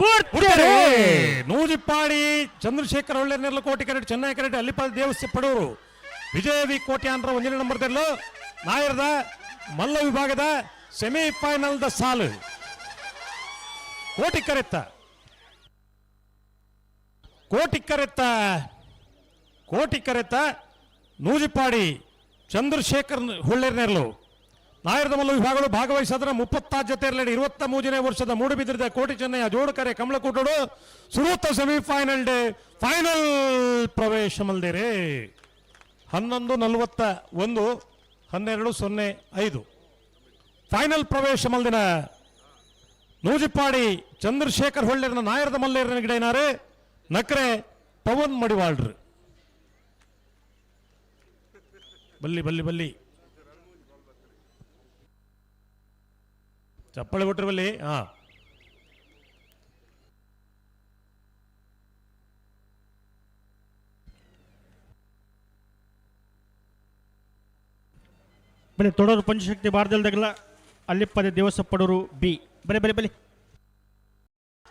ಪೂರ್ತಿ ನೂಜಿಪ್ಪಾಡಿ ಚಂದ್ರಶೇಖರ್ ಒಳ್ಳೆ ನೆರಳು ಕೋಟಿ ಕರೆಟ್ ಚೆನ್ನೈ ಕರೆಟ್ ಅಲ್ಲಿಪಾದ ದೇವಸ್ಥೆ ಪಡೂರು. ವಿಜಯ ವಿ ಕೋಟ್ಯಾಂತರ ಒಂದನೇ ನಂಬರ್ದಲ್ಲೂ ನಾಯರ್ದ ಮಲ್ಲ ವಿಭಾಗದ ಸೆಮಿಫೈನಲ್ದ ಸಾಲು. ಕೋಟಿ ಕರೆತ್ತ. ಕೋಟಿ ಕರೆತ್ತ. ಕೋಟಿ ಕರೆತ್ತ ನೂಜಿಪಾಡಿ ಚಂದ್ರಶೇಖರ್ ಹೊಳ್ಳೆರ್ನೆರ್ಲು ನಾಯರದ ಮಲ್ಲ ವಿಭಾಗಗಳು ಭಾಗವಹಿಸಿದ್ರೆ ಮುಪ್ಪತ್ತಾರು ಜೊತೆ ಇರಲಿ. ಇರುವತ್ತ ಮೂರನೇ ವರ್ಷದ ಮೂಡುಬಿದ್ರದ ಕೋಟಿ ಚೆನ್ನಯ್ಯ ಜೋಡುಕರೆ ಕಮಲಕೂಟಡು ಸುರೂತ ಸೆಮಿಫೈನಲ್ ಡೇ ಫೈನಲ್ ಪ್ರವೇಶ ಮಲ್ದಿರಿ. ಹನ್ನೊಂದು ನಲವತ್ತ ಒಂದು, ಹನ್ನೆರಡು ಸೊನ್ನೆ ಐದು. ಫೈನಲ್ ಪ್ರವೇಶ ಮಲ್ದಿನ ನೂಜಿಪಾಡಿ ಚಂದ್ರಶೇಖರ್ ಹೊಳ್ಳೆರನ ನಾಯರದ ಮಲ್ಲೇರನ ಗಿಡನಾರೆ ನಕ್ರೆ ಪವನ್ ಮಡಿವಾಳ್ರು. ಬಲ್ಲಿ ಬಲ್ಲಿ ಬಲ್ಲಿ. ಚಪ್ಪಳೆ ಕೊಟ್ಟರು ಬಲ್ಲಿ, ಹಾ. ಬರೀ ತೊಡೋರು ಪಂಚಶಕ್ತಿ ಅಲ್ಲಿ ಅಲ್ಲಿಪ್ಪದೆ ದೇವಸ ಪಡೋರು ಬಿ. ಬರೀ ಬರೀ ಬಲೆ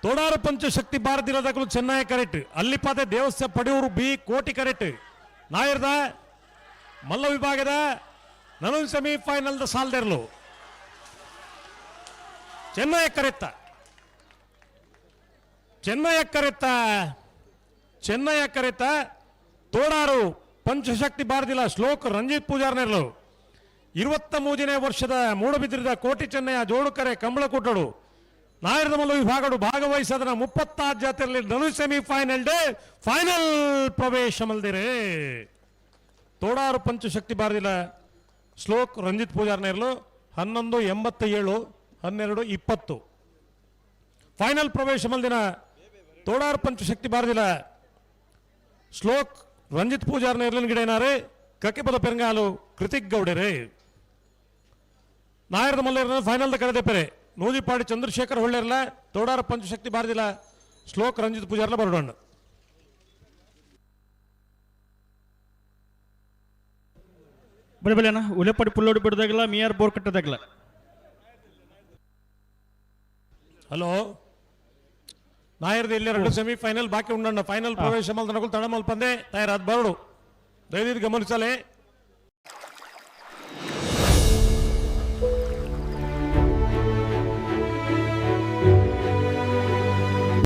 ತೋಡಾರ ಪಂಚಶಕ್ತಿ ಭಾರತೀಯದಾಗಲು ಚೆನ್ನೈ ಕರೆಕ್ಟ್. ಅಲ್ಲಿಪಾದೆ ದೇವಸ್ಥ ಪಡೆಯೂರು ಬಿ, ಕೋಟಿ ಕರೆಕ್ಟ್. ನಾಯರ್ದ, ಮಲ್ಲ ವಿಭಾಗದ ನನ್ನ ಸೆಮಿಫೈನಲ್ದ ಸಾಲ್ದೆರ್ಲು. ಚೆನ್ನೈ ಕರೆತ್ತ ಚೆನ್ನಯ್ಯ ಕರೆತ್ತ ಚೆನ್ನಯ್ಯ ಕರೆತ್ತ ತೋಡಾರು ಪಂಚಶಕ್ತಿ ಬಾರದಿಲ್ಲ, ಶ್ಲೋಕ್ ರಂಜಿತ್ ಪೂಜಾರ್ನೆರ್ಲು ಇರುವತ್ತ ಮೂರನೇ ವರ್ಷದ ಮೂಡಬಿದ್ರಿದ ಕೋಟಿ ಚೆನ್ನಯ್ಯ ಜೋಡುಕರೆ ಕಂಬಳಕೂಟಡು ನಾಯರದ ಮಲ್ಲು ವಿಭಾಗಡು ಭಾಗವಹಿಸದನ ಮುಪ್ಪತ್ತಾರು ಜಾತಿಯಲ್ಲಿ ಸೆಮಿ ಸೆಮಿಫೈನಲ್ ಡೇ, ಫೈನಲ್ ಪ್ರವೇಶ ಮಲ್ದಿರೆ ತೋಡಾರು ಪಂಚಶಕ್ತಿ ಬಾರದಿಲ್ಲ, ಶ್ಲೋಕ್ ರಂಜಿತ್ ಪೂಜಾರ್ನೇರ್ಲು ಹನ್ನೊಂದು ಎಂಬತ್ತ ಏಳು ಹನ್ನೆರಡು ಇಪ್ಪತ್ತು. ಫೈನಲ್ ಪ್ರವೇಶ ಮಲ್ದಿನ ಪಂಚ ಪಂಚಶಕ್ತಿ ಬಾರದಿಲ್ಲ ಶ್ಲೋಕ್ ರಂಜಿತ್ ಪೂಜಾರ್ನೇರ್ಲಿನ ಗಿಡೇನಾರೆ ಕಕ್ಕಿಪದ ಪೆರಂಗಾಲು ಕೃತಿಕ್ ಗೌಡರೆ. ನಾಯರದ ಮಲ್ಲೇರ ಫೈನಲ್ ದ ಪೆರೆ. ನೂಜಿಪಾಡಿ ಚಂದ್ರಶೇಖರ್ ಹೊಳ್ಳೆರ್ಲ ತೋಡಾರ ಪಂಚಶಕ್ತಿ ಬಾರದಿಲ್ಲ ಶ್ಲೋಕ್ ರಂಜಿತ್ ಪೂಜಾರ್ಲ ಬರಡೋಣ ಅಣ್ಣ, ಉಲೆಪಡಿ ಪುಲ್ಲೋಡಿ ಬಿಡದಾಗಲ್ಲ, ಮಿಯಾರ್ ಬೋರ್ ಕಟ್ಟದಾಗಲ್ಲ. ಹಲೋ ನಾಯರ್ದು ಇಲ್ಲಿ ಎರಡು ಸೆಮಿಫೈನಲ್ ಬಾಕಿ ಉಂಡಣ್ಣ ಫೈನಲ್ ಪ್ರವೇಶ ಮಲ್ದ ನಗುಲ್ ತಡ ಮಲ್ ಪಂದೆ ತಯಾರಾದ್ ಬರಡು ದಯವಿಟ್ಟು ಗಮನಿಸಲೇ